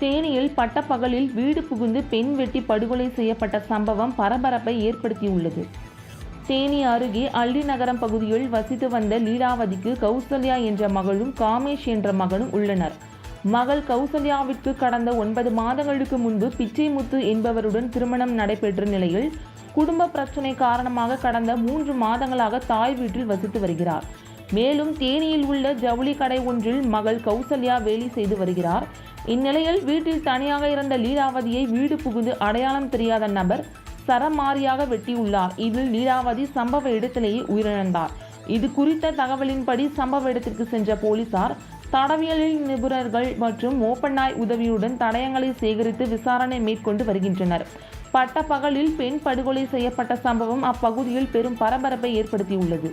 தேனியில் பட்டப்பகலில் வீடு புகுந்து பெண் வெட்டி படுகொலை செய்யப்பட்ட சம்பவம் பரபரப்பை ஏற்படுத்தியுள்ளது. தேனி அருகே அள்ளி நகரம் பகுதியில் வசித்து வந்த லீலாவதிக்கு கௌசல்யா என்ற மகளும் காமேஷ் என்ற மகனும் உள்ளனர். மகள் கௌசல்யாவிற்கு கடந்த ஒன்பது மாதங்களுக்கு முன்பு பிச்சைமுத்து என்பவருடன் திருமணம் நடைபெற்ற நிலையில் குடும்ப பிரச்சனை காரணமாக கடந்த மூன்று மாதங்களாக தாய் வீட்டில் வசித்து வருகிறார். மேலும் தேனியில் உள்ள ஜவுளி கடை ஒன்றில் மகள் கௌசல்யா வேலை செய்து வருகிறார். இந்நிலையில் வீட்டில் தனியாக இருந்த லீலாவதியை வீடு புகுந்து அடையாளம் தெரியாத நபர் சரமாரியாக வெட்டியுள்ளார். இதில் லீலாவதி சம்பவ இடத்திலேயே உயிரிழந்தார். இது குறித்த தகவலின்படி சம்பவ இடத்திற்கு சென்ற போலீசார் தடவியலில் நிபுணர்கள் மற்றும் மோப்பநாய் உதவியுடன் தடயங்களை சேகரித்து விசாரணை மேற்கொண்டு வருகின்றனர். பட்ட பகலில் பெண் படுகொலை செய்யப்பட்ட சம்பவம் அப்பகுதியில் பெரும் பரபரப்பை ஏற்படுத்தியுள்ளது.